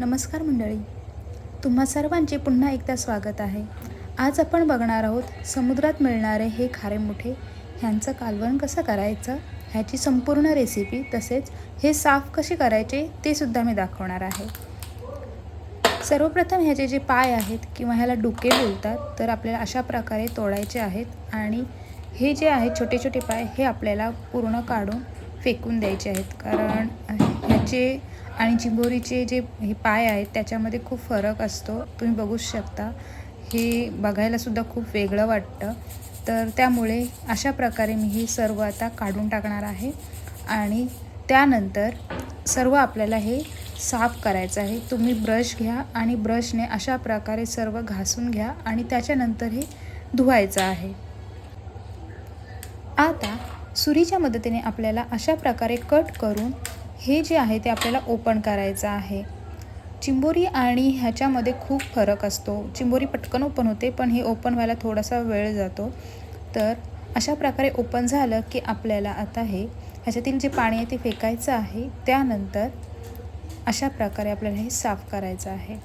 नमस्कार मंडळी. तुम्हा सर्वांचे पुन्हा एकदा स्वागत आहे. आज आपण बघणार आहोत समुद्रात मिळणारे हे खारे मोठे ह्यांचं कालवण कसं करायचं ह्याची संपूर्ण रेसिपी तसेच हे साफ कसे करायचे ते सुद्धा मी दाखवणार आहे. सर्वप्रथम ह्याचे जे पाय आहेत किंवा ह्याला डुके बोलतात तर आपल्याला अशा प्रकारे तोडायचे आहेत आणि हे जे आहेत छोटे छोटे पाय हे आपल्याला पूर्ण काढून फेकून द्यायचे आहेत. कारण ह्याचे आणि चिंबोरीचे जे हे पाय आहेत त्याच्यामध्ये खूप फरक असतो. तुम्ही बघूच शकता. हे बघायलासुद्धा खूप वेगळं वाटतं. तर त्यामुळे अशा प्रकारे मी हे सर्व आता काढून टाकणार आहे. आणि त्यानंतर सर्व आपल्याला हे साफ करायचं आहे. तुम्ही ब्रश घ्या आणि ब्रशने अशा प्रकारे सर्व घासून घ्या आणि त्याच्यानंतर हे धुवायचं आहे. आता सुरीच्या मदतीने आपल्याला अशा प्रकारे कट करून हे जे आहे ते आपल्याला ओपन करायचं आहे. चिंबोरी आणि ह्याच्यामध्ये खूप फरक असतो. चिंबोरी पटकन ओपन होते पण हे ओपन व्हायला थोडासा वेळ जातो. तर अशा प्रकारे ओपन झालं की आपल्याला आता हे ह्याच्यातील जे पाणी आहे ते फेकायचं आहे. त्यानंतर अशा प्रकारे आपल्याला हे साफ करायचं आहे.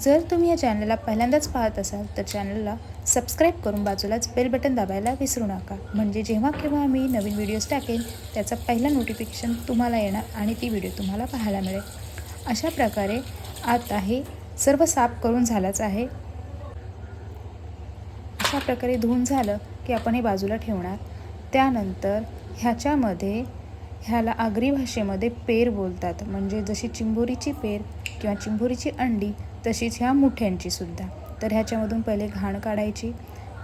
जर तुम्ही या चॅनलला पहिल्यांदाच पाहत असाल तर चॅनलला सबस्क्राईब करून बाजूलाच बेल बटन दाबायला विसरू नका. म्हणजे जेव्हा केव्हा मी नवीन व्हिडिओज टाकेन त्याचा पहिला नोटिफिकेशन तुम्हाला येणार आणि ती व्हिडिओ तुम्हाला पाहायला मिळेल. अशा प्रकारे आता हे सर्व साफ करून झालाच आहे. अशा प्रकारे धुवून झालं की आपण हे बाजूला ठेवणार. त्यानंतर ह्याच्यामध्ये ह्याला आगरी भाषेमध्ये पेर बोलतात. म्हणजे जशी चिंबोरीची पेर किंवा चिंबोरीची अंडी तशीच ह्या मुठ्यांची सुद्धा. तर ह्याच्यामधून पहिले घाण काढायची.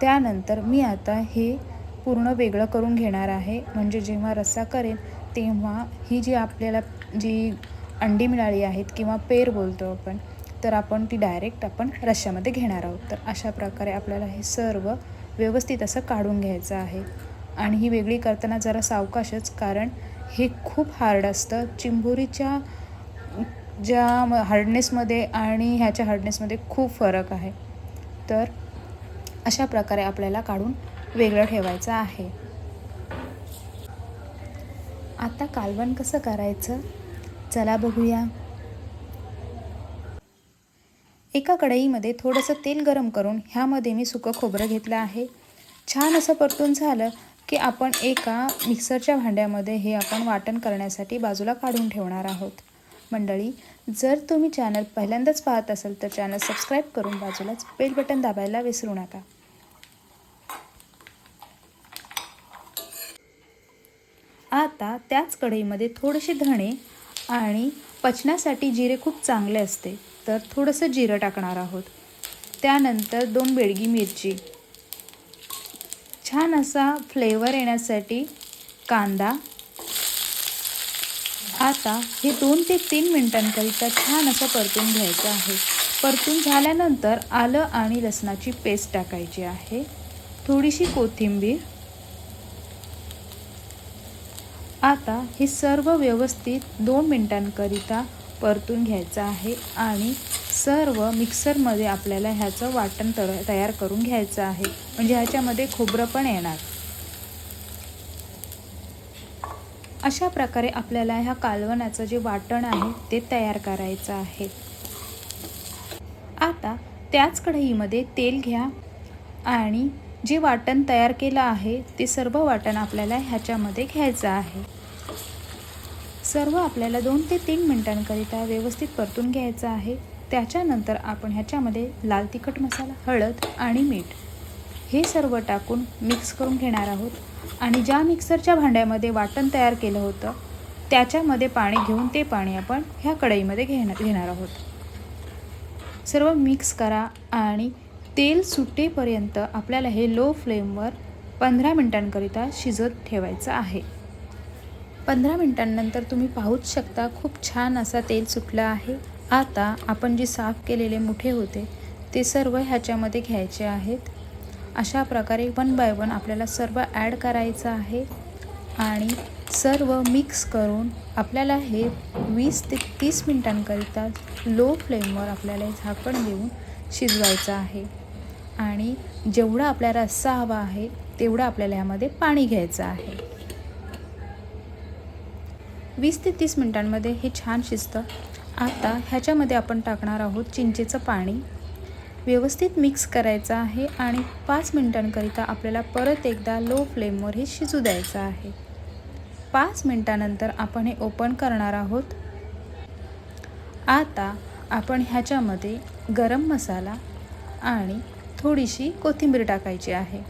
त्यानंतर मी आता हे पूर्ण वेगळं करून घेणार आहे. म्हणजे जेव्हा रस्सा करेन तेव्हा ही जी आपल्याला जी अंडी मिळाली आहेत किंवा पेर बोलतो आपण तर आपण ती डायरेक्ट आपण रश्श्यामध्ये घेणार आहोत. तर अशा प्रकारे आपल्याला हे सर्व व्यवस्थित असं काढून घ्यायचं आहे. आणि ही वेगळी करताना जरा सावकाशच कारण हे खूप हार्ड असतं. चिंबोरीच्या ज्या हार्डनेसमध्ये आणि ह्याच्या हार्डनेसमध्ये खूप फरक आहे. तर अशा प्रकारे आपल्याला काढून वेगळं ठेवायचं आहे. आता कालवण कसं करायचं? चला बघूया. एका कढईमध्ये थोडंसं तेल गरम करून ह्यामध्ये मी सुकं खोबरं घेतलं आहे. छान असं परतून झालं की आपण एका मिक्सरच्या भांड्यामध्ये हे आपण वाटण करण्यासाठी बाजूला काढून ठेवणार आहोत. मंडळी जर तुम्ही चॅनल पहिल्यांदाच पाहत असाल तर चॅनल सबस्क्राईब करून बाजूलाच बेल बटन दाबायला विसरू नका. आता त्याच कढईमध्ये थोडेसे धणे आणि पचण्यासाठी जिरे खूप चांगले असते तर थोडंसं जिरं टाकणार आहोत. त्यानंतर दोन बेडगी मिरची. छान असा फ्लेवर येण्यासाठी कांदा आता हे दोन ते तीन मिनटांकरिता छान असं परतून घ्यायचं आहे. परतून झाल्यानंतर आलं आणि लसणाची पेस्ट टाकायची आहे. थोडीशी कोथिंबीर. आता हे सर्व व्यवस्थित दोन मिनटांकरिता परतून घ्यायचं आहे आणि सर्व मिक्सरमध्ये आपल्याला ह्याचं वाटण तर तयार करून घ्यायचं आहे. म्हणजे ह्याच्यामध्ये खोबरं पण येणार. अशा प्रकारे आपल्याला ह्या कालवणाचं जे वाटण आहे ते तयार करायचं आहे. आता त्याच कढईमध्ये तेल घ्या आणि जे वाटण तयार केलं आहे ते सर्व वाटण आपल्याला ह्याच्यामध्ये घ्यायचं आहे. सर्व आपल्याला दोन ते तीन मिनटांकरिता व्यवस्थित परतून घ्यायचं आहे. त्याच्यानंतर आपण ह्याच्यामध्ये लाल तिखट मसाला हळद आणि मीठ हे सर्व टाकून मिक्स करून घेणार आहोत. आणि ज्या मिक्सरच्या भांड्यामध्ये वाटण तयार केलं होतं त्याच्यामध्ये पाणी घेऊन ते पाणी आपण ह्या कढईमध्ये घेणार घेणार आहोत. सर्व मिक्स करा आणि तेल सुटेपर्यंत आपल्याला हे लो फ्लेमवर पंधरा मिनटांकरिता शिजत ठेवायचं आहे. पंधरा मिनटांनंतर तुम्ही पाहूच शकता खूप छान असा तेल सुटलं आहे. आता आपण जे साफ केलेले मुठे होते ते सर्व ह्याच्यामध्ये घ्यायचे आहेत. अशा प्रकारे वन बाय वन आपल्याला सर्व ॲड करायचं आहे आणि सर्व मिक्स करून आपल्याला हे वीस ते तीस मिनटांकरिता लो फ्लेमवर आपल्याला हे झाकण देऊन शिजवायचं आहे. आणि जेवढा आपला रस्सा हवा आहे तेवढं आपल्याला ह्यामध्ये पाणी घ्यायचं आहे. वीस ते तीस मिनटांमध्ये हे छान शिजतं. आता ह्याच्यामध्ये आपण टाकणार आहोत चिंचेचं पाणी. व्यवस्थित मिक्स करायचं आहे आणि पाच मिनटांकरिता आपल्याला परत एकदा लो फ्लेमवर हे शिजू द्यायचं आहे. पाच मिनटानंतर आपण हे ओपन करणार आहोत. आता आपण ह्याच्यामध्ये गरम मसाला आणि थोडीशी कोथिंबीर टाकायची आहे.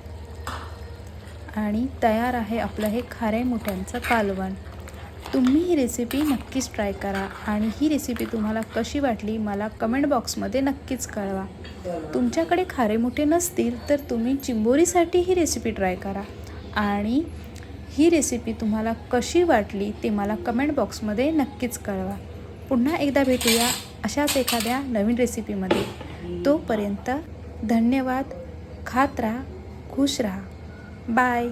आणि तयार आहे आपलं हे खारे मोठ्यांचं कालवण तुम्ही ही रेसिपी नक्कीच ट्राय करा आणि ही रेसिपी तुम्हाला कशी वाटली मला कमेंट बॉक्समध्ये नक्कीच कळवा. तुमच्याकडे खारे मोठे नसतील तर तुम्ही चिंबोरीसाठी ही रेसिपी ट्राय करा. आणि ही रेसिपी तुम्हाला कशी वाटली ते मला कमेंट बॉक्समध्ये नक्कीच कळवा. पुन्हा एकदा भेटूया अशाच एखाद्या नवीन रेसिपीमध्ये तोपर्यंत धन्यवाद. खात राहा खुश राहा. बाय